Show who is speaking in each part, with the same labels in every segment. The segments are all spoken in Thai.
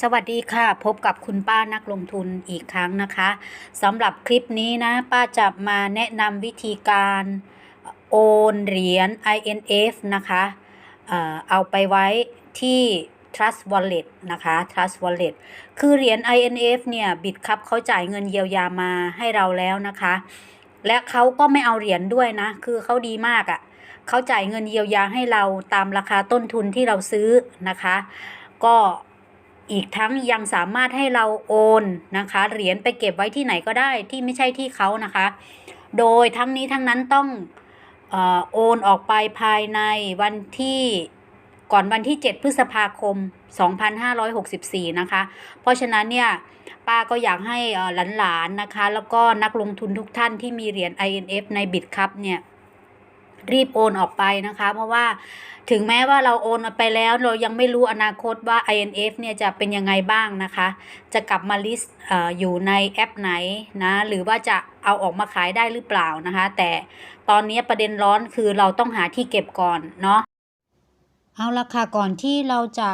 Speaker 1: สวัสดีค่ะ พบกับคุณป้านักลงทุนอีกครั้งนะคะสำหรับคลิปนี้นะ ป้าจะมาแนะนำวิธีการโอนเหรียญ INF นะคะเอาไปไว้ที่ Trust Wallet นะคะ Trust Wallet คือเหรียญ INF เนี่ยบิดครับเขาจ่ายเงินเยียวยามาให้เราแล้วนะคะ และเขาก็ไม่เอาเหรียญด้วยนะ คือเขาดีมากอะ่ะเขาจ่ายเงินเยียวยาให้เราตามราคาต้นทุนที่เราซื้อนะคะ ก็ อีกทั้งยังสามารถให้เราโอนนะคะเหรียญไปเก็บไว้ที่ไหนก็ได้ที่ไม่ใช่ที่เขานะคะ โดยทั้งนี้ทั้งนั้นต้องเออโอนออกไปภายในวันที่ก่อนวันที่ 7 พฤษภาคม 2564 นะคะ เพราะฉะนั้นเนี่ยป้าก็อยากให้หลานๆนะคะ แล้วก็นักลงทุนทุกท่านที่มีเหรียญ INF ในบิตครับเนี่ย รีบโอนออกไปนะคะ เพราะว่าถึงแม้ว่าเราโอนไปแล้วเรายังไม่รู้อนาคตว่า INF เนี่ยจะเป็นยังไงบ้างนะคะ จะกลับมาลิสต์อ่ออยู่ในแอปไหนนะ หรือว่าจะเอาออกมาขายได้หรือเปล่านะคะ แต่ตอนนี้ประเด็นร้อนคือเราต้องหาที่เก็บก่อนเนาะเอาละค่ะก่อนที่เราจะ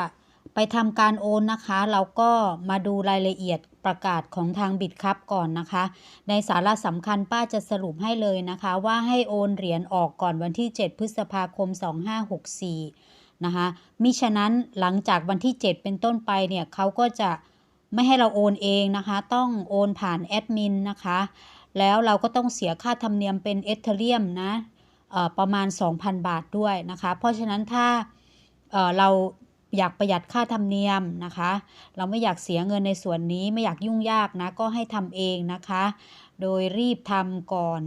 Speaker 1: ทำการโอนนะคะ เราก็มาดูรายละเอียดประกาศของทางบิตครับก่อนนะคะ ในสาระสำคัญป้าจะสรุปให้เลยนะคะ ว่าให้โอนเหรียญออกก่อนวันที่ 7 พฤษภาคม 2564 นะคะมิฉะนั้นหลังจากวันที่ 7 เป็นต้นไปเนี่ยเขาก็จะไม่ให้เราโอนเองนะคะ ต้องโอนผ่านแอดมินนะคะ แล้วเราก็ต้องเสียค่าธรรมเนียมเป็นเอเธเรียมนะประมาณ 2,000 บาทด้วยนะคะ เพราะฉะนั้นถ้าเรา อยากประหยัดค่าธรรมเนียมนะคะ เราไม่อยากเสียเงินในส่วนนี้ไม่อยากยุ่งยากนะก็ให้ทำเองนะคะ โดยรีบทำก่อน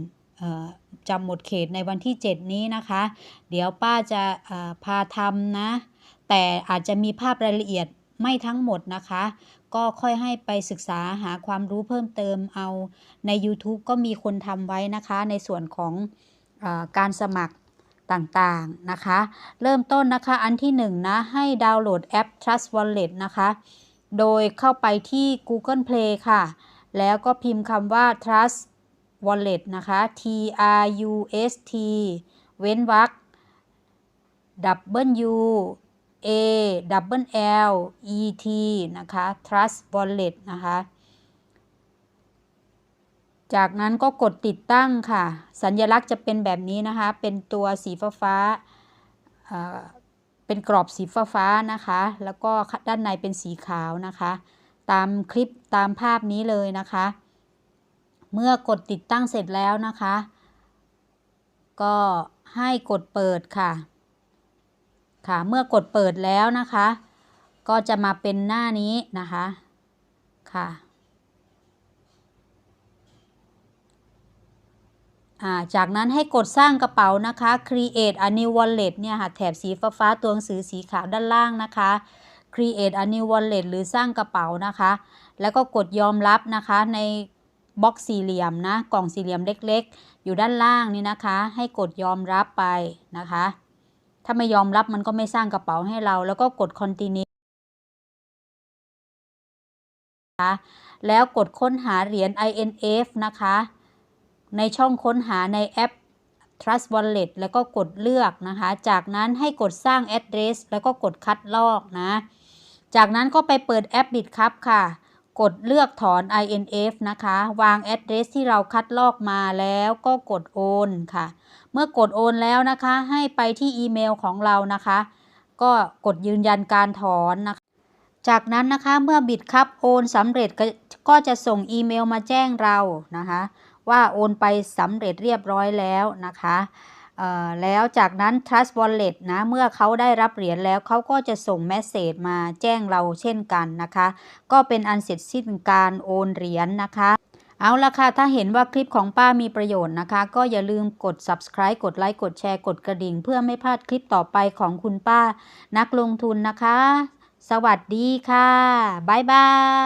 Speaker 1: จำหมดเขตในวันที่ 7 นี้นะคะ เดี๋ยวป้าจะพาทำนะ แต่อาจจะมีภาพรายละเอียดไม่ทั้งหมดนะคะ ก็ค่อยให้ไปศึกษาหาความรู้เพิ่มเติมเอาใน YouTube ก็มีคนทำไว้นะคะ ในส่วนของอการสมัคร ต่างๆนะคะ เริ่มต้นนะคะอันที่1นงนะให้ดาวน์โหลดแอป Trust Wallet นะคะ โดยเข้าไปที่ Google Play ค่ะ แล้วก็พิมพ์คำว่า Trust Wallet นะคะ T R U S T เว้นวรรค W A W L E T นะคะ Trust Wallet นะคะ จากนั้นก็กดติดตั้งค่ะ สัญลักษณ์จะเป็นแบบนี้นะคะ เป็นตัวสีฟ้าฟาเป็นกรอบสีฟ้าฟ้านะคะ แล้วก็ด้านในเป็นสีขาวนะคะ ตามคลิปตามภาพนี้เลยนะคะ เมื่อกดติดตั้งเสร็จแล้วนะคะ ก็ให้กดเปิดค่ะ ค่ะ เมื่อกดเปิดแล้วนะคะ ก็จะมาเป็นหน้านี้นะคะ ค่ะ อ่า จากนั้นให้กดสร้างกระเป๋านะคะ create a new wallet เนี่ยค่ะแถบสีฟ้าฟ้าตัวหนังสือสีขาวด้านล่างนะคะ create a new wallet หรือสร้างกระเป๋านะคะ แล้วก็กดยอมรับนะคะในบล็อกสี่เหลี่ยมนะกล่องสี่เหลี่ยมเล็กๆ อยู่ด้านล่างนี่นะคะ ให้กดยอมรับไปนะคะ ถ้าไม่ยอมรับมันก็ไม่สร้างกระเป๋าให้เรา แล้วก็กด continue นะคะแล้วกดค้นหาเหรียญ INF นะคะ ในช่องค้นหาในแอป Trust Wallet แล้วก็กดเลือกนะคะ จากนั้นให้กดสร้าง address แล้วก็กดคัดลอกนะ จากนั้นก็ไปเปิดแอป Bitcup ค่ะ กดเลือกถอน INF นะคะ วาง address ที่เราคัดลอกมาแล้วก็กดโอนค่ะ เมื่อกดโอนแล้วนะคะ ให้ไปที่อีเมลของเรานะคะ ก็กดยืนยันการถอนนะคะ จากนั้นนะคะเมื่อบิดครับโอนสำเร็จกก็จะส่งอีเมลมาแจ้งเรานะคะ ว่าโอนไปสำเร็จเรียบร้อยแล้วนะคะเอ่อแล้วจากนั้น Trust Wallet นะ เมื่อเขาได้รับเหรียญแล้วเขาก็จะส่งเมสเซจมาแจ้งเราเช่นกันนะคะ ก็เป็นอันเสร็จสิ้นการโอนเหรียญนะคะ เอาละค่ะ ถ้าเห็นว่าคลิปของป้ามีประโยชน์นะคะ ก็อย่าลืมกด subscribe กดไลค์ กดแชร์ กดกระดิ่ง เพื่อไม่พลาดคลิปต่อไปของคุณป้านักลงทุนนะคะ สวัสดีค่ะ บ๊ายบาย